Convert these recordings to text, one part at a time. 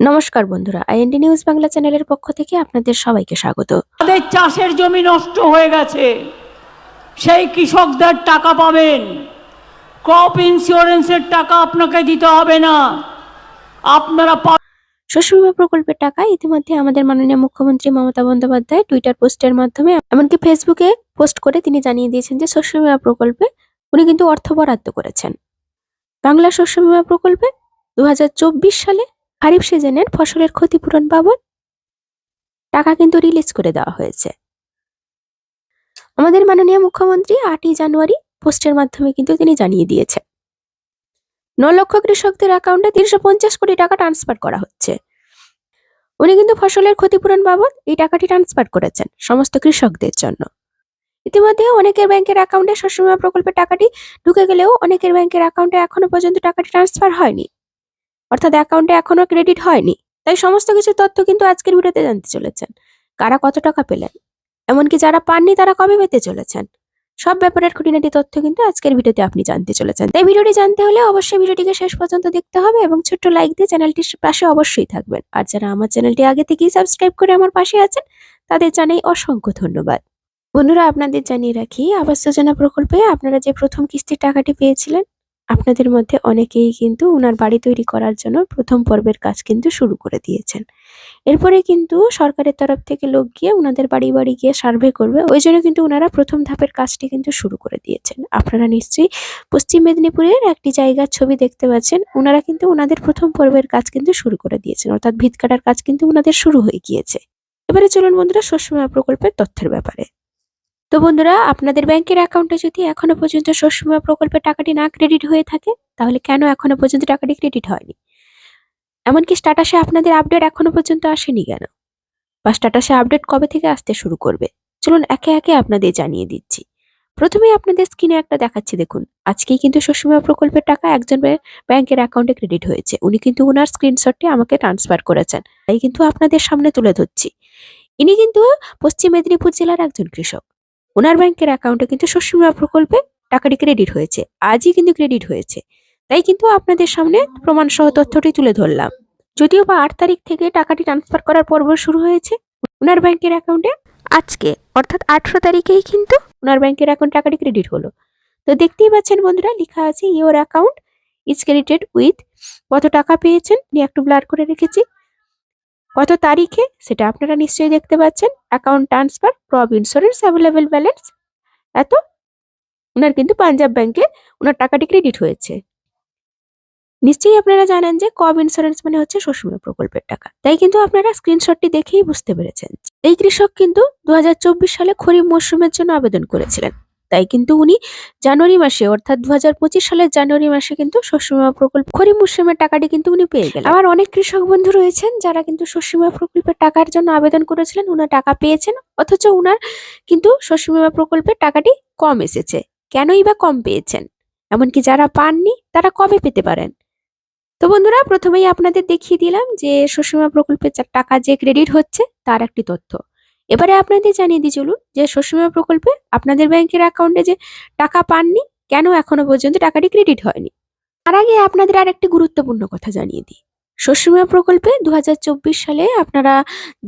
নমস্কার বন্ধুরা IND news Bangla চ্যানেলের পক্ষ থেকে আপনাদের সবাইকে স্বাগত। তাদের চাষের জমি নষ্ট হয়ে গেছে। সেই কৃষকদের টাকা পাবেন। ক্রপ ইন্স্যুরেন্সের টাকা আপনাকে দিতে হবে না। আপনারা শস্য বিমা প্রকল্পের টাকা ইতিমধ্যে আমাদের মাননীয় মুখ্যমন্ত্রী মমতা বন্দ্যোপাধ্যায় টুইটার পোস্টের মাধ্যমে এমনকি ফেসবুকে পোস্ট করে তিনি জানিয়ে দিয়েছেন যে শস্য বিমা প্রকল্পে উনি কিন্তু অর্থ বরাদ্দ করেছেন। বাংলা শস্য বিমা প্রকল্পে দু হাজার চব্বিশ সালে খারিফ সিজনের ফসলের ক্ষতিপূরণ বাবদ টাকা কিন্তু রিলিজ করে দেওয়া হয়েছে। আমাদের মাননীয় মুখ্যমন্ত্রী আটই জানুয়ারি পোস্টের মাধ্যমে কিন্তু তিনি জানিয়ে দিয়েছেন, ন লক্ষ কৃষকদের অ্যাকাউন্টে তিনশো পঞ্চাশ কোটি টাকা ট্রান্সফার করা হচ্ছে। উনি কিন্তু ফসলের ক্ষতিপূরণ বাবদ এই টাকাটি ট্রান্সফার করেছেন সমস্ত কৃষকদের জন্য। ইতিমধ্যে অনেকের ব্যাংকের অ্যাকাউন্টে শস্য বীমা প্রকল্পের টাকাটি ঢুকে গেলেও অনেকের ব্যাংকের অ্যাকাউন্টে এখনও পর্যন্ত টাকাটি ট্রান্সফার হয়নি। অর্থাৎ অ্যাকাউন্টে এখনও ক্রেডিট হয়নি। তাই সমস্ত কিছু তথ্য কিন্তু আজকের ভিডিওতে জানতে চলেছেন। কারা কত টাকা পেলেন? এমনকি যারা পাননি তারা কবে পেতে চলেছেন? সব ব্যাপারের খুঁটিনাটি তথ্য কিন্তু আজকের ভিডিওতে আপনি জানতে চলেছেন। তাই ভিডিওটি জানতে হলে অবশ্যই ভিডিওটিকে শেষ পর্যন্ত দেখতে হবে এবং ছোট্ট লাইক দিয়ে চ্যানেলটির পাশে অবশ্যই থাকবেন। আর যারা আমার চ্যানেলটি আগে থেকেই সাবস্ক্রাইব করে আমার পাশে আছেন, তাদের জানাই অসংখ্য ধন্যবাদ। বন্ধুরা, আপনাদের জানিয়ে রাখি, আবাস যোজনা প্রকল্পে আপনারা যে প্রথম কিস্তির টাকাটি পেয়েছিলেন আপনাদের মধ্যে অনেকেই কিন্তু ওনার বাড়ি তৈরি করার জন্য প্রথম পর্বের কাজ কিন্তু শুরু করে দিয়েছেন। এরপরে কিন্তু সরকারের তরফ থেকে লোক গিয়ে ওনাদের বাড়ি বাড়ি গিয়ে সার্ভে করবে। ওই জন্য কিন্তু ওনারা প্রথম ধাপের কাজটি কিন্তু শুরু করে দিয়েছেন। আপনারা নিশ্চয়ই পশ্চিম মেদিনীপুরের একটি জায়গার ছবি দেখতে পাচ্ছেন। ওনারা কিন্তু ওনাদের প্রথম পর্বের কাজ কিন্তু শুরু করে দিয়েছেন। অর্থাৎ ভিত কাটার কাজ কিন্তু ওনাদের শুরু হয়ে গিয়েছে। এবারে চলুন বন্ধুরা শস্য বীমা প্রকল্পের তথ্যের ব্যাপারে। তো বন্ধুরা, আপনাদের ব্যাংকের অ্যাকাউন্টে যদি এখনও পর্যন্ত শস্য বীমা প্রকল্পের টাকাটি না ক্রেডিট হয়ে থাকে, তাহলে কেন এখনও পর্যন্ত টাকাটি ক্রেডিট হয়নি? এমনকি স্ট্যাটাসে আপনাদের আপডেট এখনও পর্যন্ত আসেনি কেন? বা স্ট্যাটাসে আপডেট কবে থেকে আসতে শুরু করবে? চলুন একে একে আপনাদের জানিয়ে দিচ্ছি। প্রথমেই আপনাদের স্ক্রিনে একটা দেখাচ্ছি, দেখুন। আজকেই কিন্তু শস্য বীমা প্রকল্পের টাকা একজন ব্যাং- ব্যাংকের অ্যাকাউন্টে ক্রেডিট হয়েছে। উনি কিন্তু ওনার স্ক্রিনশটটি আমাকে ট্রান্সফার করেছেন। তাই কিন্তু আপনাদের সামনে তুলে ধরছি। ইনি কিন্তু পশ্চিম মেদিনীপুর জেলার একজন কৃষক। ওনার ব্যাংকের অ্যাকাউন্টে কিন্তু শস্য বীমা প্রকল্পে টাকাটি ক্রেডিট হয়েছে। আজই কিন্তু ক্রেডিট হয়েছে। তাই কিন্তু আপনাদের সামনে প্রমাণ সহ তথ্যটি তুলে ধরলাম। যদিও বা আট তারিখ থেকে টাকাটি ট্রান্সফার করার পর্ব শুরু হয়েছে, ওনার ব্যাংকের অ্যাকাউন্টে আজকে, অর্থাৎ আঠেরো তারিখেই কিন্তু ওনার ব্যাংকের অ্যাকাউন্ট টাকাটি ক্রেডিট হলো। তো দেখতেই পাচ্ছেন বন্ধুরা, লেখা আছে your account is credited with কত টাকা পেয়েছেন, আমি একটু ব্লার করে রেখেছি। কত তারিখে সেটা আপনারা নিশ্চয়ই দেখতে পাচ্ছেন। Account transfer crop insurance available balance এত। ওনার কিন্তু পাঞ্জাব ব্যাংকে ওনার টাকাটি ক্রেডিট হয়েছে। নিশ্চয়ই আপনারা জানেন যে কব ইন্স্যুরেন্স মানে হচ্ছে শস্য প্রকল্পের টাকা। তাই কিন্তু আপনারা স্ক্রিনশটটি দেখেই বুঝতে পেরেছেন। এই কৃষক কিন্তু দু হাজার চব্বিশ সালে খরিফ মরশুমের জন্য আবেদন করেছিলেন। তাই কিন্তু উনি জানুয়ারি মাসে, অর্থাৎ দুহাজার পঁচিশ সালের জানুয়ারি মাসে কিন্তু শস্য বীমা প্রকল্প, খরিফ মরশুমের টাকাটি কিন্তু উনি পেয়ে গেলেন। আবার অনেক কৃষক বন্ধু রয়েছেন যারা কিন্তু শস্য বীমা প্রকল্পের টাকার জন্য আবেদন করেছিলেন ওনার টাকা পেয়েছেন, অথচ উনার কিন্তু শস্য বীমা প্রকল্পের টাকাটি কম এসেছে। কেনই বা কম পেয়েছেন? এমনকি যারা পাননি, তারা কবে পেতে পারেন? তো বন্ধুরা, প্রথমেই আপনাদের দেখিয়ে দিলাম যে শস্য বীমা প্রকল্পের টাকা যে ক্রেডিট হচ্ছে, তার একটি তথ্য। এবারে আপনাদের জানিয়ে দিই, চলুন, যে শস্য বীমা প্রকল্পে আপনাদের ব্যাংকের অ্যাকাউন্টে যে টাকা পাননি, কেন এখনও পর্যন্ত টাকাটি ক্রেডিট হয়নি? তার আগে আপনাদের আর একটি গুরুত্বপূর্ণ কথা জানিয়ে দিই। শস্য বীমা প্রকল্পে দু হাজার চব্বিশ সালে আপনারা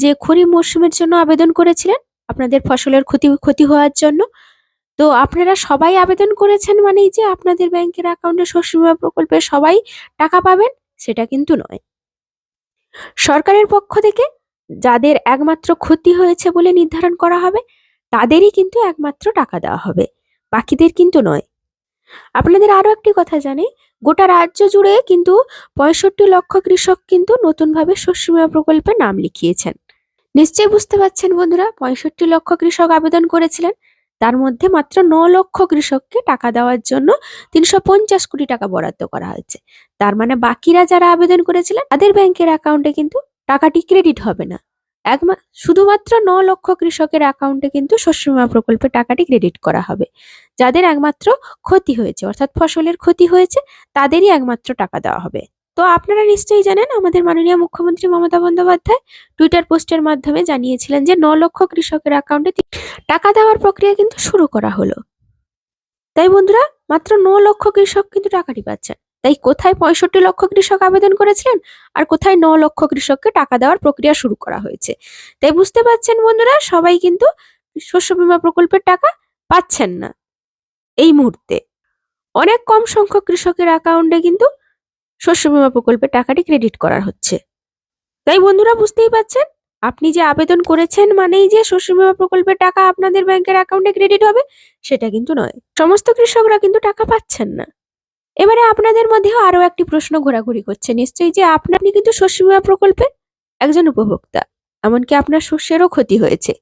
যে খরিফ মরশুমের জন্য আবেদন করেছিলেন, আপনাদের ফসলের ক্ষতি ক্ষতি হওয়ার জন্য, তো আপনারা সবাই আবেদন করেছেন মানেই যে আপনাদের ব্যাংকের অ্যাকাউন্টে শস্য বীমা প্রকল্পে সবাই টাকা পাবেন, সেটা কিন্তু নয়। সরকারের পক্ষ থেকে যাদের একমাত্র ক্ষতি হয়েছে বলে নির্ধারণ করা হবে, তাদেরই কিন্তু একমাত্র টাকা দেওয়া হবে, বাকিদের কিন্তু নয়। আপনাদের আরও একটি কথা জানি, গোটা রাজ্য জুড়ে কিন্তু পঁয়ষট্টি লক্ষ কৃষক কিন্তু নতুনভাবে শস্য বীমা প্রকল্পে নাম লিখিয়েছেন। নিশ্চয়ই বুঝতে পারছেন বন্ধুরা, পঁয়ষট্টি লক্ষ কৃষক আবেদন করেছিলেন, তার মধ্যে মাত্র ন লক্ষ কৃষককে টাকা দেওয়ার জন্য তিনশো পঞ্চাশ কোটি টাকা বরাদ্দ করা হয়েছে। তার মানে বাকিরা যারা আবেদন করেছিলেন, তাদের ব্যাংকের অ্যাকাউন্টে কিন্তু টাকাটি ক্রেডিট হবে না। একমা, শুধুমাত্র ন লক্ষ কৃষকের অ্যাকাউন্টে কিন্তু শস্য বীমা প্রকল্পে টাকাটি ক্রেডিট করা হবে। যাদের একমাত্র ক্ষতি হয়েছে, অর্থাৎ ফসলের ক্ষতি হয়েছে, তাদেরই একমাত্র টাকা দেওয়া হবে। তো আপনারা নিশ্চয়ই জানেন, আমাদের মাননীয় মুখ্যমন্ত্রী মমতা বন্দ্যোপাধ্যায় টুইটার পোস্টের মাধ্যমে জানিয়েছিলেন যে, ন লক্ষ কৃষকের অ্যাকাউন্টে টাকা দেওয়ার প্রক্রিয়া কিন্তু শুরু করা হলো। তাই বন্ধুরা, মাত্র ন লক্ষ কৃষক কিন্তু টাকাটি পাচ্ছেন তাই কোথায় পঁয়ষট্টি লক্ষ কৃষক আবেদন করেছিলেন? আর কোথায় ন লক্ষ কৃষককে টাকা দেওয়ার প্রক্রিয়া শুরু করা হয়েছে? তাই বুঝতে পারছেন বন্ধুরা, সবাই কিন্তু শস্য বিমা প্রকল্পের টাকা পাচ্ছেন না এই মুহূর্তে। অনেক কম সংখ্যক কৃষকের অ্যাকাউন্টে কিন্তু শস্য বিমা প্রকল্পের টাকাটি ক্রেডিট করা হচ্ছে। তাই বন্ধুরা, বুঝতেই পারছেন? আপনি যে আবেদন করেছেন মানেই যে শস্য বিমা প্রকল্পের টাকা আপনাদের ব্যাংকের অ্যাকাউন্টে ক্রেডিট হবে, সেটা কিন্তু নয়। সমস্ত কৃষকরা কিন্তু টাকা পাচ্ছেন না। এবারে আপনাদের মধ্যেও আরও একটি প্রশ্ন ঘোরাঘুরি করছে। নিশ্চয়ই যে আপনি আপনি কিন্তু শস্য বীমা প্রকল্পে একজন উপভোক্তা, এমনকি আপনার শস্যেরও ক্ষতি হয়েছে।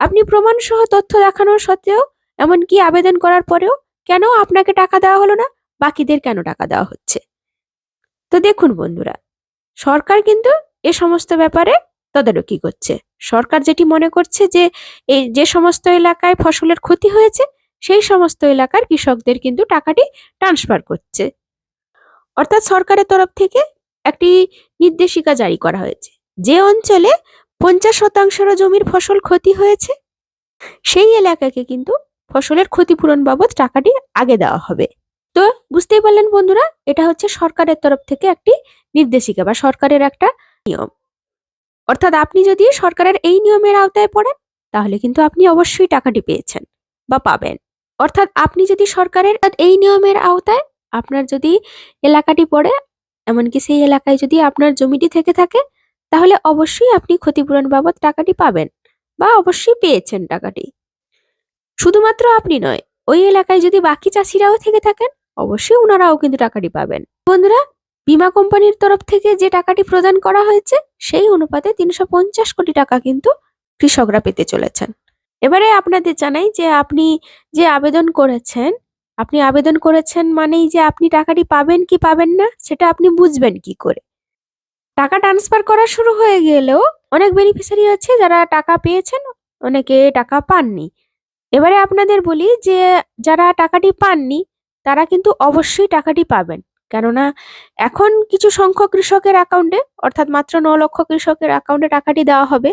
আপনি প্রমাণ সহ তথ্য দেখানোর সত্ত্বেও এমনকি আবেদন করার পরেও কেন আপনাকে টাকা দেওয়া হলো না, বাকিদের কেন টাকা দেওয়া হচ্ছে? তো দেখুন বন্ধুরা, সরকার কিন্তু এ সমস্ত ব্যাপারে তদারকি করছে। সরকার যেটি মনে করছে যে এই যে সমস্ত এলাকায় ফসলের ক্ষতি হয়েছে সেই সমস্ত এলাকার কৃষকদের কিন্তু টাকাটি ট্রান্সফার করছে। অর্থাৎ সরকারের তরফ থেকে একটি নির্দেশিকা জারি করা হয়েছে। যে অঞ্চলে পঞ্চাশ শতাংশেরও জমির ফসল ক্ষতি হয়েছে, সেই এলাকাকে কিন্তু ফসলের ক্ষতিপূরণ বাবদ টাকাটি আগে দেওয়া হবে। তো বুঝতেই পারলেন বন্ধুরা, এটা হচ্ছে সরকারের তরফ থেকে একটি নির্দেশিকা বা সরকারের একটা নিয়ম। অর্থাৎ আপনি যদি সরকারের এই নিয়মের আওতায় পড়েন, তাহলে কিন্তু আপনি অবশ্যই টাকাটি পেয়েছেন বা পাবেন। অর্থাৎ আপনি যদি সরকারের এই নিয়মের আওতায় আপনার যদি এলাকাটি পড়ে, এমনকি সেই এলাকায় যদি আপনার জমিটি থেকে থাকে, তাহলে অবশ্যই আপনি ক্ষতিপূরণ বাবদ টাকাটি পাবেন বা অবশ্যই পেয়েছেন টাকাটি। শুধুমাত্র আপনি নয়, ওই এলাকায় যদি বাকি চাষিরাও থেকে থাকেন, অবশ্যই ওনারাও কিন্তু টাকাটি পাবেন। বন্ধুরা, বীমা কোম্পানির তরফ থেকে যে টাকাটি প্রদান করা হয়েছে, সেই অনুপাতে তিনশো পঞ্চাশ কোটি টাকা কিন্তু কৃষকরা পেতে চলেছেন। এবারে আপনাদের জানাই যে আপনি যে আবেদন করেছেন, আপনি আবেদন করেছেন মানেই যে আপনি টাকাটি পাবেন কি পাবেন না, সেটা আপনি বুঝবেন কি করে। টাকা ট্রান্সফার করা শুরু হয়ে গেলেও অনেক বেনিফিশিয়ারি আছে যারা টাকা পেয়েছেন, অনেকে টাকা পাননি। এবারে আপনাদের বলি যে যারা টাকাটি পাননি, তারা কিন্তু অবশ্যই টাকাটি পাবেন। কেননা এখন কিছু সংখ্যক কৃষকের অ্যাকাউন্টে অর্থাৎ মাত্র ন লক্ষ কৃষকের অ্যাকাউন্টে টাকাটি দেওয়া হবে।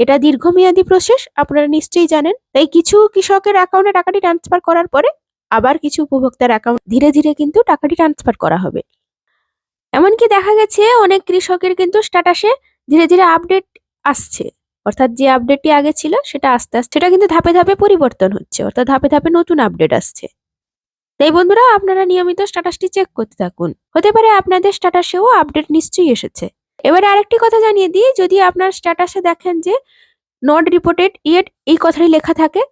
এটা দীর্ঘমেয়াদী প্রসেস আপনারা নিশ্চয়ই জানেন। তাই কিছু কৃষকের অ্যাকাউন্টে টাকাটি ট্রান্সফার করার পরে আবার কিছু উপভোক্তার অ্যাকাউন্ট ধীরে ধীরে কিন্তু টাকাটি ট্রান্সফার করা হবে। এমনকি দেখা গেছে অনেক কৃষকের কিন্তু স্ট্যাটাসে ধীরে ধীরে আপডেট আসছে। অর্থাৎ যে আপডেটটি আগে ছিল, সেটা আস্তে আস্তে, সেটা কিন্তু ধাপে ধাপে পরিবর্তন হচ্ছে। অর্থাৎ ধাপে ধাপে নতুন আপডেট আসছে। তাই বন্ধুরা, আপনারা নিয়মিত স্ট্যাটাসটি চেক করতে থাকুন। হতে পারে আপনাদের স্ট্যাটাসেও আপডেট নিশ্চয়ই এসেছে। এবারে আরেকটি কথা জানিয়ে দিই, যদি আপনার স্ট্যাটাসে দেখেন যে নট রিপোর্টেড ইয়েট এই কথাটি লেখা থাকে,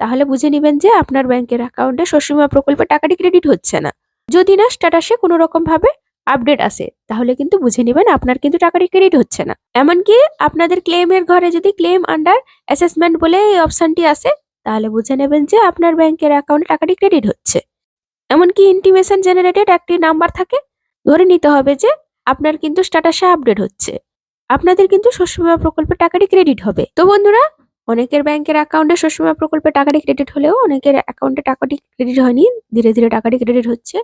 তাহলে বুঝে নেবেন যে আপনার ব্যাংকের অ্যাকাউন্টে শস্যবীমা প্রকল্পের টাকাটি ক্রেডিট হচ্ছে না। যদি না স্ট্যাটাসে কোনো রকম ভাবে আপডেট আসে, তাহলে কিন্তু বুঝে নেবেন আপনার কিন্তু টাকাটি ক্রেডিট হচ্ছে না। এমনকি আপনাদের ক্লেমের ঘরে যদি ক্লেম আন্ডার অ্যাসেসমেন্ট বলে এই অপশনটি আসে, তাহলে বুঝে নেবেন যে আপনার ব্যাংকের অ্যাকাউন্টে টাকাটি ক্রেডিট হচ্ছে। এমনকি ইন্টিমেশন জেনারেটেড একটি নাম্বার থাকে, ধরে নিতে হবে যে আপনার কিন্তু স্ট্যাটাসে আপডেট হচ্ছে। আপনাদের কিন্তু শস্য বীমা প্রকল্পের টাকাটি ক্রেডিট হবে। তো বন্ধুরা, অনেকের ব্যাংকের অ্যাকাউন্টে শস্য বীমা প্রকল্পের টাকাটি ক্রেডিট হলেও অনেকের অ্যাকাউন্টে টাকাটি ক্রেডিট হয়নি। ধীরে ধীরে টাকাটি ক্রেডিট হচ্ছে।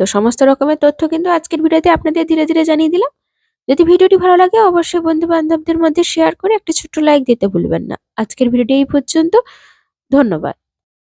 তো সমস্ত রকমের তথ্য কিন্তু আজকের ভিডিওতে আপনাদের ধীরে ধীরে জানিয়ে দিলাম। যদি ভিডিওটি ভালো লাগে, অবশ্যই বন্ধু বান্ধবদের মধ্যে শেয়ার করে একটা ছোট্ট লাইক দিতে ভুলবেন না। আজকের ভিডিওটি এই পর্যন্ত। ধন্যবাদ।